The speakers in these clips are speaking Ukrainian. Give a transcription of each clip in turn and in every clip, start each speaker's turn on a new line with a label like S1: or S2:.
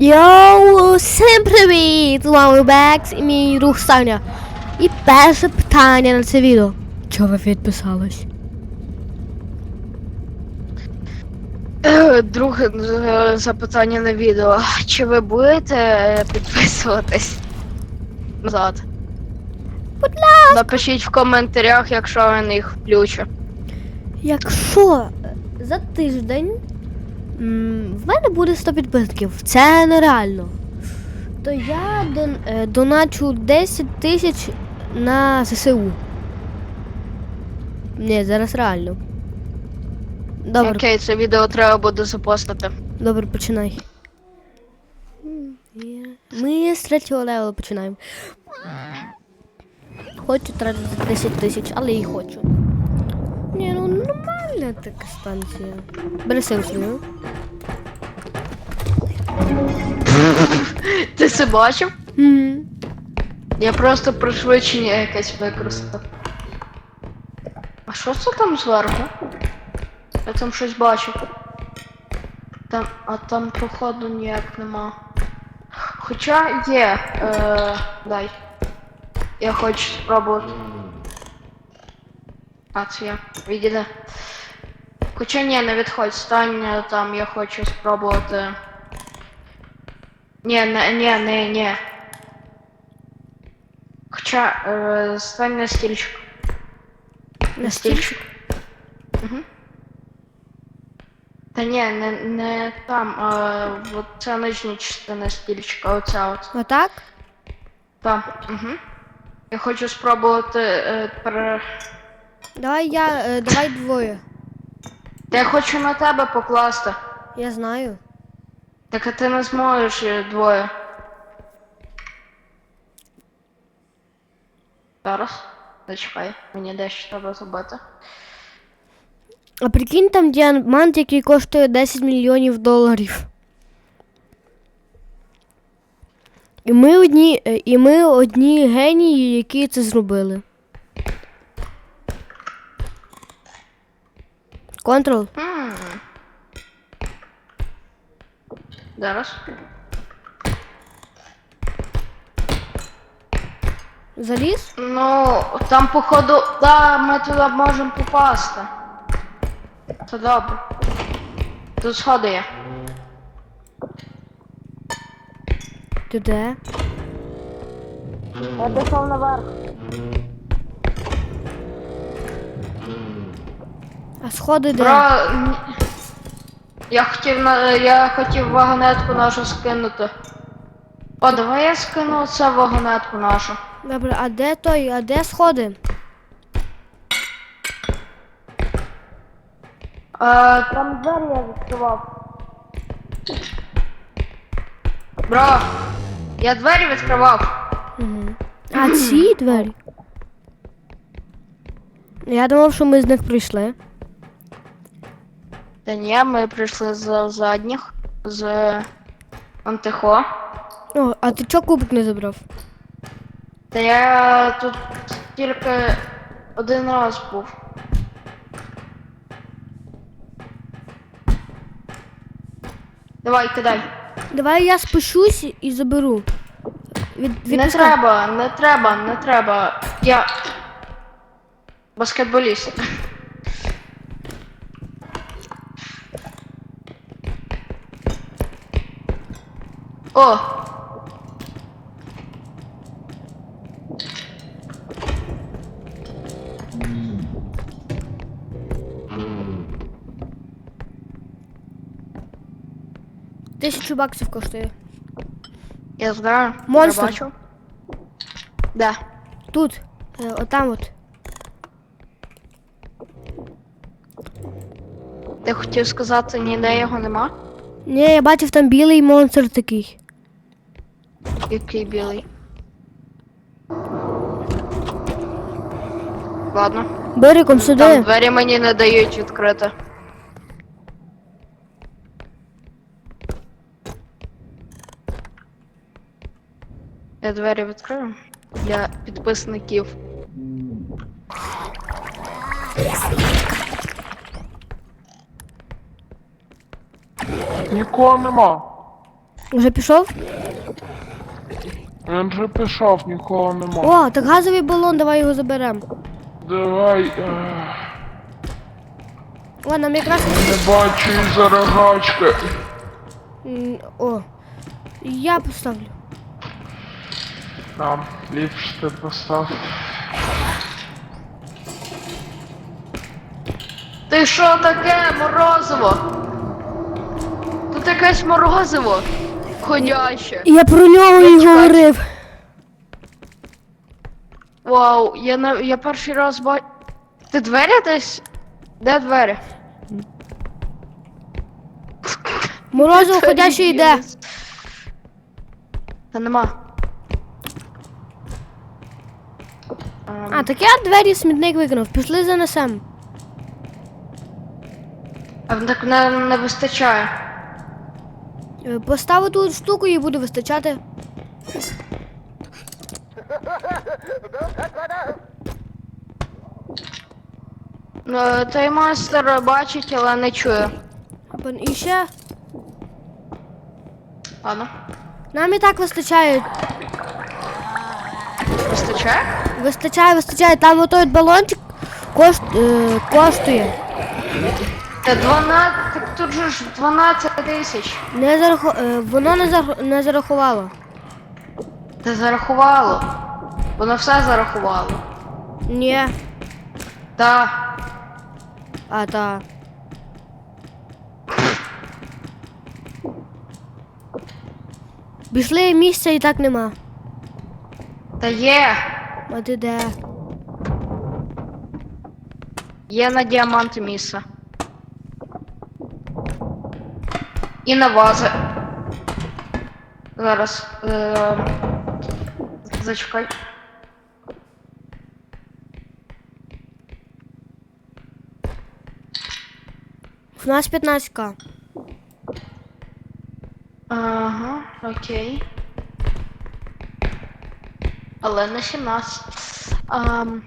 S1: Йоу, всім привіт! З вами Бекс і мій друг Саня. І перше питання на це відео. Чого ви підписались?
S2: Е, Друге е, запитання на відео. Чи ви будете е, підписуватись назад?
S1: Будь ласка.
S2: Напишіть в коментарях, якщо він їх включить.
S1: Якщо за тиждень в мене буде 100 підписників, це нереально. То я дон, е, доначу 10 тисяч на ЗСУ. Ні, зараз реально. Добре.
S2: Окей, це відео треба буде запостити.
S1: Добре, починай. Ми з третього левела починаємо. Хочу тратити 10 тисяч, але і хочу. Ні, ну нормальна така станція. Бери силу свою.
S2: Ти це бачив?
S1: Мгм.
S2: Я просто пришвидшення якесь використав. А що це там зверху? Я там щось бачу. Там, а там походу ніяк нема. Хоча є. Е, дай. Я хочу спробувати. А, це я. Відійде. Хоча ні, не відходь, стань е, там, я хочу спробувати. Ні, не, ні, не, ні. Хоча е, стань на стільчик.
S1: На стільчик.
S2: Угу. Та ні, не, не там, а от ця нижня частина стільчика, оця от.
S1: Отак?
S2: Там. Угу. Я хочу спробувати е, пере...
S1: Давай я, е, давай двоє.
S2: Та я хочу на тебе покласти.
S1: Я знаю.
S2: Так а ти не зможеш е, двоє. Зараз. Зачекай, мені дещо треба зробити.
S1: А прикинь, там діамант, який коштує 10 мільйонів доларів. І ми одні, е, і ми одні генії, які це зробили. Контрол.
S2: Зараз.
S1: Заліз?
S2: Ну, там походу, да, ми туди можемо попасти. Це добре. Тут сходи є.
S1: Ти де?
S2: Я пішов наверх.
S1: А сходи де?
S2: Бро, я хотів на я хотів вагонетку нашу скинути. О, давай я скину це вагонетку нашу.
S1: Добре, а де той? А де сходи?
S2: Е, там двері я відкривав. Бро, я двері відкривав.
S1: Угу. А ці двері. Я думав, що ми з них прийшли.
S2: Та ні, ми прийшли з задніх, з антихо.
S1: О, а ти чого кубик не забрав?
S2: Та я тут тільки один раз був. Давай, кидай.
S1: Давай я спущусь і заберу. Від,
S2: Не
S1: відпускай.
S2: треба, не треба, не треба. Я баскетболіст. О!
S1: Тисячу баксів коштує.
S2: Я знаю.
S1: Монстр.
S2: Я бачу. Да.
S1: Тут, е, отам от.
S2: Ти хотів сказати, ніде його нема?
S1: Ні, я бачив там білий монстр такий.
S2: Який білий. Ладно.
S1: Берегом
S2: Там
S1: сюди.
S2: двері мені не дають відкрити. Я двері відкрию для підписників.
S3: Нікого нема.
S1: Вже пішов?
S3: Він вже пішов, нікого нема.
S1: О, так газовий балон, давай його заберемо.
S3: Давай. ех,
S1: О, нам якраз.
S3: Не бачу із-за.
S1: М, О. Я поставлю.
S3: Там, ліпше ти постав.
S2: Ти що таке, морозиво? Тут якесь морозиво. Ходяще.
S1: Я про нього і
S2: чекай.
S1: говорив.
S2: Вау, я на я перший раз бачу. Ти двері десь? Де двері?
S1: Морозиво ходяче йде.
S2: Та нема. Ем,
S1: А, так я двері в смітник викинув. Пішли занесем.
S2: а так не, не вистачає.
S1: Е, Поставив тут штуку і буде вистачати.
S2: Е, Той майстер бачить, але не чує.
S1: І ще.
S2: Ладно.
S1: Нам і так вистачає.
S2: Вистачає?
S1: Вистачає, вистачає. Там отой балончик кошт, е, коштує.
S2: Та 12, так тут же ж 12 тисяч.
S1: Не зараху... е, воно не, зар... не зарахувало.
S2: Та зарахувало. Воно все зарахувало.
S1: Ні.
S2: Та.
S1: А, та. Пішли місця і так нема.
S2: Та є.
S1: А ти де?
S2: Є на діаманти місце. І на вази. Зараз. Е... Зачекай.
S1: В нас 15к.
S2: Ага, окей. Але не 17. Ам...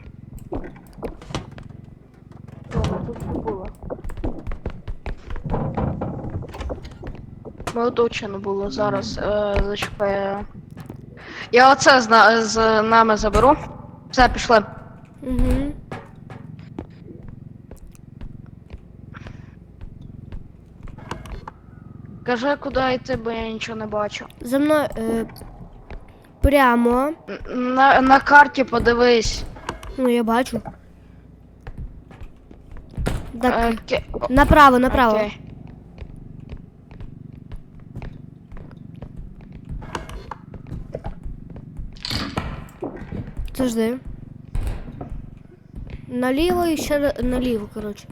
S2: Точно було зараз. Е. Я оце з, з нами заберу. Все, пішли.
S1: Угу.
S2: Кажи, куди йти, бо я нічого не бачу.
S1: За мною. Е, прямо.
S2: На, на карті подивись.
S1: Ну, я бачу. Так,
S2: Е, ке-
S1: направо, направо.
S2: Окей.
S1: Завжди. Наліво і ще наліво, коротше.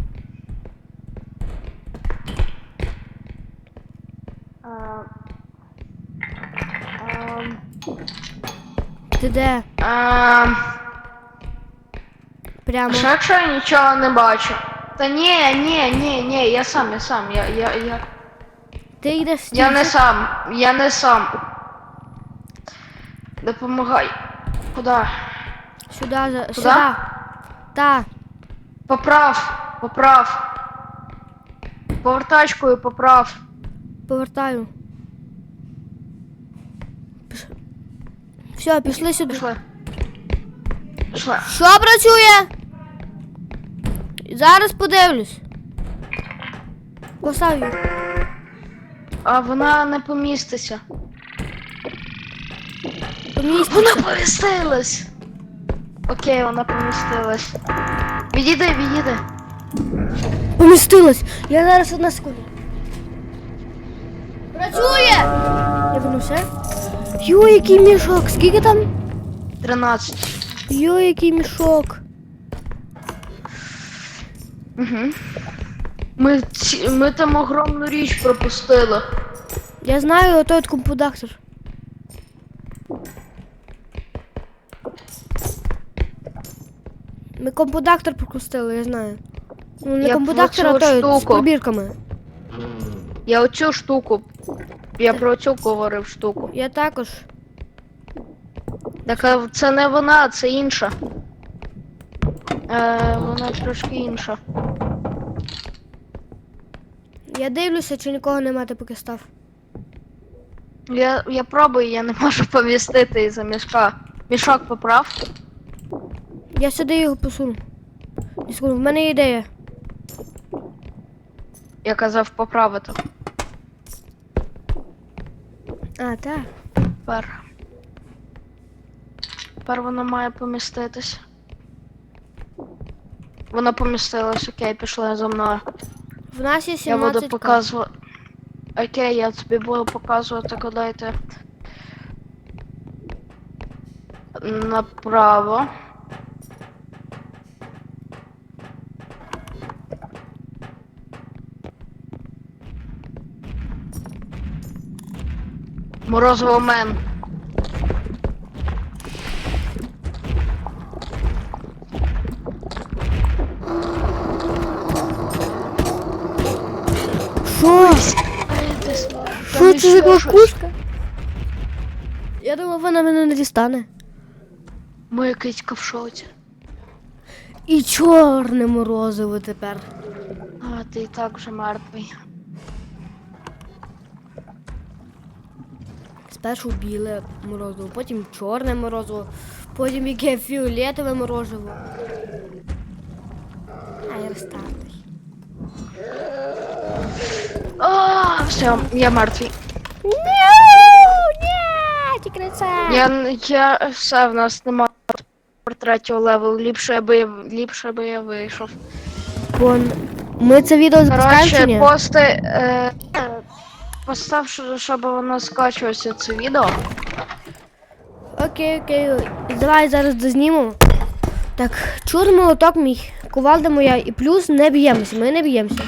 S2: Ам,
S1: Ти де?
S2: ам,
S1: Прямо.
S2: Що якщо я нічого не бачу? Та ні, ні, ні, ні, я сам, я сам, я, я, я,
S1: Ти йдеш
S2: я не сам, я не сам. Допомагай. Куди?
S1: Сюди, за... сюди. Та.
S2: Поправ, поправ. Повертачкою поправ.
S1: Повертаю. Піш- Все, пішли сюди.
S2: Пішли. Пішли.
S1: Що працює? Зараз подивлюсь. Поставлю.
S2: А вона не поміститься.
S1: Поміститься.
S2: Вона помістилась. Окей, вона помістилась. Відійди, відійди.
S1: Помістилась. Я зараз одна секунду. Працює! Я вернуся. Йо, який мішок. Скільки там?
S2: 13.
S1: Йо, який мішок.
S2: Угу. Ми, ці, ми там огромну річ пропустили.
S1: Я знаю, отой от компудактор. Ми компудактор пропустили, я знаю. Ну, не
S2: Я
S1: компудактор, а
S2: про цю
S1: той з
S2: штуку.
S1: пробірками.
S2: Я оцю штуку. Я про цю говорив штуку.
S1: Я також.
S2: Так а це не вона, це інша. Е, вона трошки інша.
S1: Я дивлюся, чи нікого нема, ти поки став.
S2: Я, я пробую, я не можу помістити із-за мішка. Мішок поправ.
S1: Я сюди його посуну. Скажу, в мене є ідея.
S2: Я казав поправити.
S1: А, так.
S2: Тепер. Тепер воно має поміститись. Воно помістилось, окей, пішли за мною.
S1: В нас є
S2: Я буду показувати. Окей, я тобі буду показувати, куди йти. Направо. Морозово мен.
S1: Що? Що це за кукушка? Я думав, вона мене не дістане.
S2: Моя кицька в шоці.
S1: І чорне морозиво тепер.
S2: А ти і так вже мертвий.
S1: Спершу біле морозиво, потім чорне морозиво, потім яке фіолетове морозиво. А я розставлюсь.
S2: А, все, я мертвий.
S1: Ні, ні, тільки не це.
S2: Я, я все, в нас немає третього левелу. Ліпше би я ліпше би я вийшов.
S1: Вон, ми це відео запускаємо чи
S2: Коротше,
S1: ні?
S2: пости. Е, постав, щоб воно скачувалося це відео.
S1: Окей, окей. Давай зараз дознімемо. Так, чур молоток мій, кувалда моя, і плюс не б'ємося, ми не б'ємося.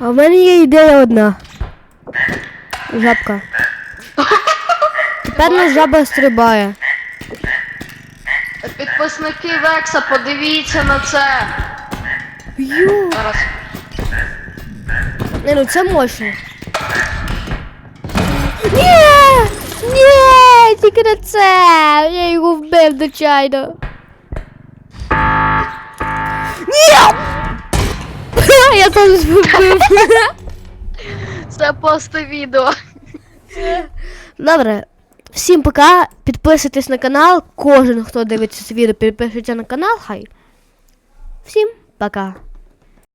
S1: А в мене є ідея одна. Жабка. Тепер нас жаба стрибає.
S2: Підписники Векса, подивіться на це.
S1: Ю.
S2: Зараз.
S1: Не, ну це мощно. Ні! Ні! Тільки не це! Я його вбив дочайно. Ні! Я теж вбив.
S2: Це пости відео.
S1: Добре. Всім пока. Підписуйтесь на канал. Кожен, хто дивиться це відео, підпишеться на канал. Хай. Всім пока.